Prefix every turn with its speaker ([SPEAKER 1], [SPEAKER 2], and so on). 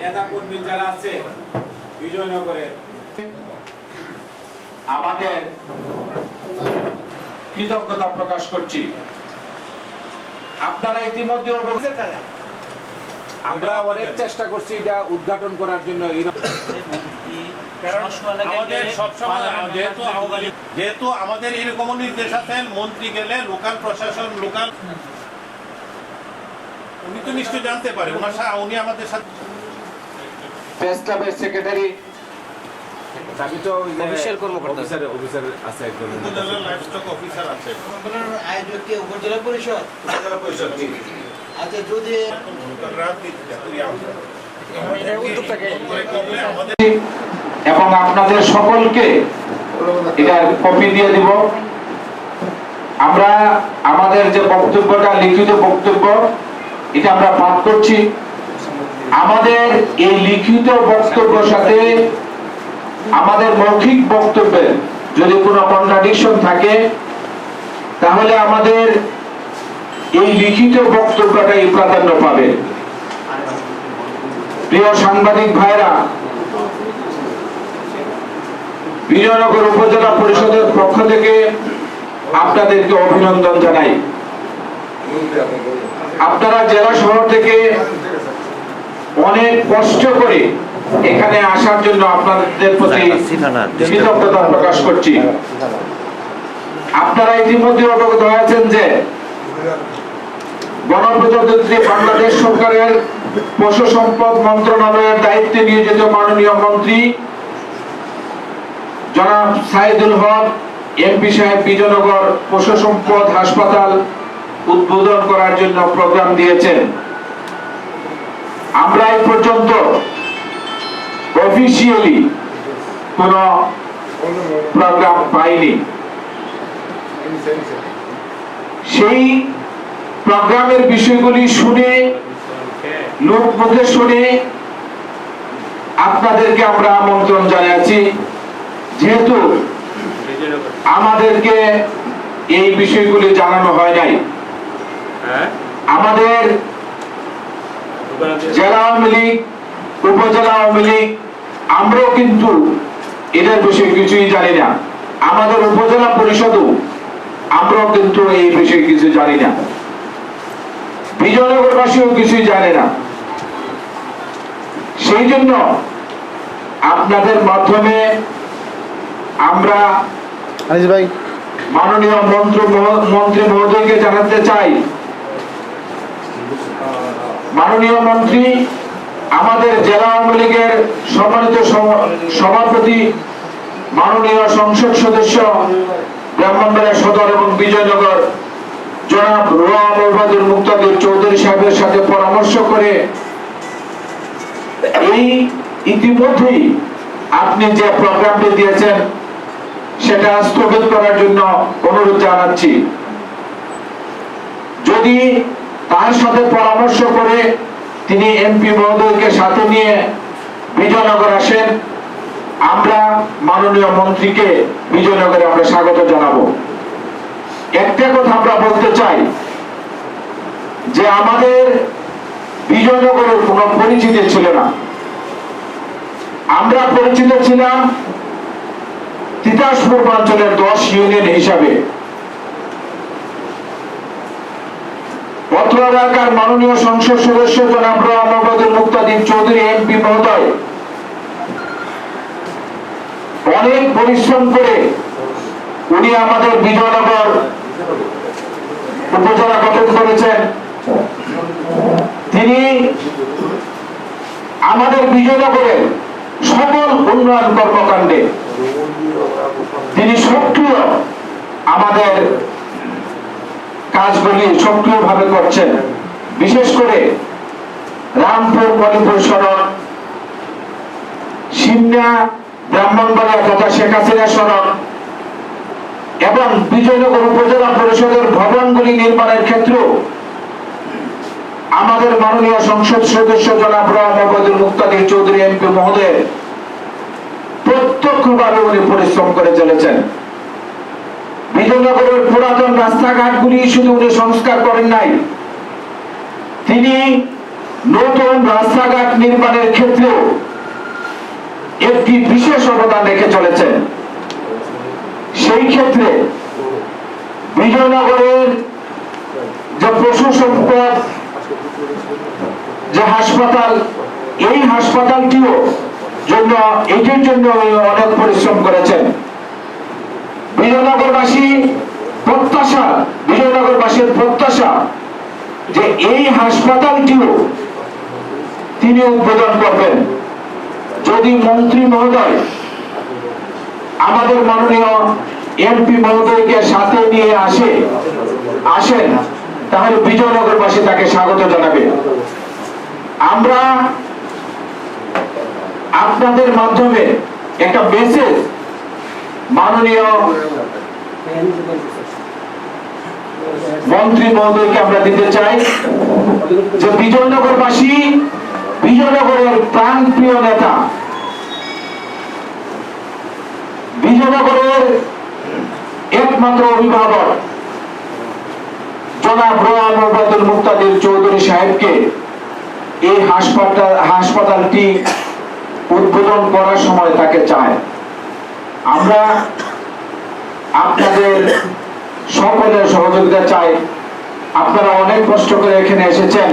[SPEAKER 1] নেতা কর্মী যারা আছে বিজয়নগরে।
[SPEAKER 2] আমাদের কৃতজ্ঞতা প্রকাশ করছি। আপনারা ইতিমধ্যে আমরা অনেক চেষ্টা করছি এটা উদ্ঘাটন করার জন্য।
[SPEAKER 3] যেহেতু আমাদের এরকম নির্দেশ আছেন মন্ত্রী গেলে লোকাল প্রশাসন লোকাল উনি তো নিশ্চয় জানতে পারে। ওনার উনি আমাদের সাথে
[SPEAKER 2] প্রেস ক্লাবের সেক্রেটারি
[SPEAKER 1] আমি তো
[SPEAKER 4] অফিসিয়াল কর্মকর্তা।
[SPEAKER 1] অফিসার অফিসার আছে একজন।
[SPEAKER 3] উপজেলার অফিসার আছে।
[SPEAKER 5] আয়োজক কে উপজেলা পরিষদ। আচ্ছা
[SPEAKER 2] এবং আপনাদের সকলকে এটার কপি দিয়ে দিব। আমরা আমাদের যে বক্তব্যটা লিখিত বক্তব্য এটা আমরা পাঠ করছি। আমাদের এই লিখিত বক্তব্যের সাথে আমাদের মৌখিক বক্তব্যের যদি কোনো কন্ট্রাডিকশন থাকে, তাহলে আমাদের এই লিখিত বক্তব্যটাই প্রাধান্য পাবে। প্রিয় সাংবাদিক ভাইরা, বিজয়নগর উপজেলা পরিষদের পক্ষ থেকে আপনাদেরকে অভিনন্দন জানাই। আপনারা জেলা শহর থেকে অনেক কষ্ট করে এখানে আসার জন্য আপনাদের প্রতি কৃতজ্ঞতা প্রকাশ করছি। আপনারা ইতিমধ্যে অবগত হয়েছেন যে গণপ্রজাতন্ত্রী বাংলাদেশ সরকারের পশু সম্পদ মন্ত্রণালয়ের দায়িত্বে নিয়োজিত মাননীয় মন্ত্রী জনাব সাইদুল হক, এমপি সাহেব বিজয়নগর পশু সম্পদ হাসপাতাল উদ্বোধন করার জন্য প্রোগ্রাম দিয়েছেন। আমরা এই পর্যন্ত অফিসিয়ালি কোন প্রোগ্রাম পাইনি। সেই প্রোগ্রামের বিষয়গুলি শুনে, লোক মুখে শুনে আপনাদেরকে আমরা আমন্ত্রণ জানাচ্ছি। যেহেতু আমাদেরকে এই বিষয়গুলি জানানো হয় নাই আমাদের জেলা আওয়ামী লীগ উপজেলা আওয়ামী লীগ আমরাও কিন্তু এটার বিষয়ে কিছুই জানি না। আমাদের উপজেলা পরিষদও আমরাও কিন্তু এই বিষয়ে কিছু জানি না। বিজয়নগরবাসীও কিছুই জানে না। সেই জন্য আপনাদের মাধ্যমে আমরা মাননীয় মন্ত্র মন্ত্রী মহোদয়কে জানাতে চাই। মাননীয় মন্ত্রী, আমাদের জেলা আওয়ামী লীগের সম্মানিত সভাপতি, মাননীয় সংসদ সদস্য, ব্রাহ্মণবাড়িয়া সদর এবং বিজয়নগর, জনাব মোহাম্মদুল মুক্তাদির চৌধুরী সাহেবের সাথে পরামর্শ করে এই ইতিমধ্যেই আপনি যে প্রোগ্রামটি দিয়েছেন, সেটা স্থগিত করার জন্য অনুরোধ জানাচ্ছি। যদি তার সাথে পরামর্শ করে তিনি এমপি মহোদয়কে সাথে নিয়ে বিজয়নগর আসেন। আমরা মাননীয় মন্ত্রীকে বিজয়নগরে আমরা স্বাগত জানাব। একটা কথা আমরা বলতে চাই, যে আমাদের বিজয়নগরের কোনো পরিচিতি ছিল না। আমরা পরিচিত ছিলাম তিতাস পূর্বাঞ্চলের দশ ইউনিয়ন হিসাবে। অত্র এলাকার মাননীয় সংসদ সদস্য জনাব মোহাম্মদুল মুক্তাদিন চৌধুরী এমপি মহোদয়। অনেক পরিশ্রম করে উনি আমাদের বিজয়নগর উপজেলা গঠন করেছেন। তিনি আমাদের বিজয়নগরের সকল উন্নয়ন কর্মকাণ্ডে তিনি সক্রিয় আমাদের কাজগুলি সক্রিয়ভাবে করছেন। বিশেষ করে রামপুর মণিপুর সড়ক সিমনা, ব্রাহ্মণবাড়িয়া তথা শেখ হাসিনা সড়ক এবং বিজয়নগর উপজেলা পরিষদের ভবনগুলি নির্মাণের ক্ষেত্রেও আমাদের মাননীয় সংসদ সদস্য জনাব রহমবদুল মুক্তাদির চৌধুরী এমপি মহোদয় প্রত্যক্ষভাবে উনি পরিশ্রম করে চলেছেন। বিজয়নগরের পুরাতন রাস্তাঘাটগুলি শুধু উনি সংস্কার করেন নাই, তিনি নতুন রাস্তাঘাট নির্মাণের ক্ষেত্রেও একটি বিশেষ অবদান রেখে চলেছেন। সেই ক্ষেত্রে বিজয়নগরের যে পশু সম্পদ, যে হাসপাতাল, এই হাসপাতালটিও জন্য, এটির জন্য অনেক পরিশ্রম করেছেন। বিজয়নগরবাসী প্রত্যাশা, বিজয়নগরবাসীর প্রত্যাশা যে এই হাসপাতালটিও তিনি উদ্বোধন করবেন। যদি মন্ত্রী মহোদয় আমাদের মাননীয় এমপি মহোদয়কে সাথে নিয়ে আসে, আসেন, তাহলে বিজয়নগরবাসী তাকে স্বাগত জানাবে। আমরা আপনাদের মাধ্যমে একটা মেসেজ মাননীয় মন্ত্রী মহোদয়কে আমরা দিতে চাই যে বিজয়নগরবাসী, বিজয়নগরের প্রাণ প্রিয় নেতা, বিজয়নগরের একমাত্র অভিভাবক জনাব মুক্তাদির চৌধুরী সাহেবকে এই হাসপাতাল হাসপাতালটি উদ্বোধন করার সময় তাকে চায়। আমরা আপনাদের সকলের সহযোগিতা চাই। আপনারা অনেক কষ্ট করে এখানে এসেছেন।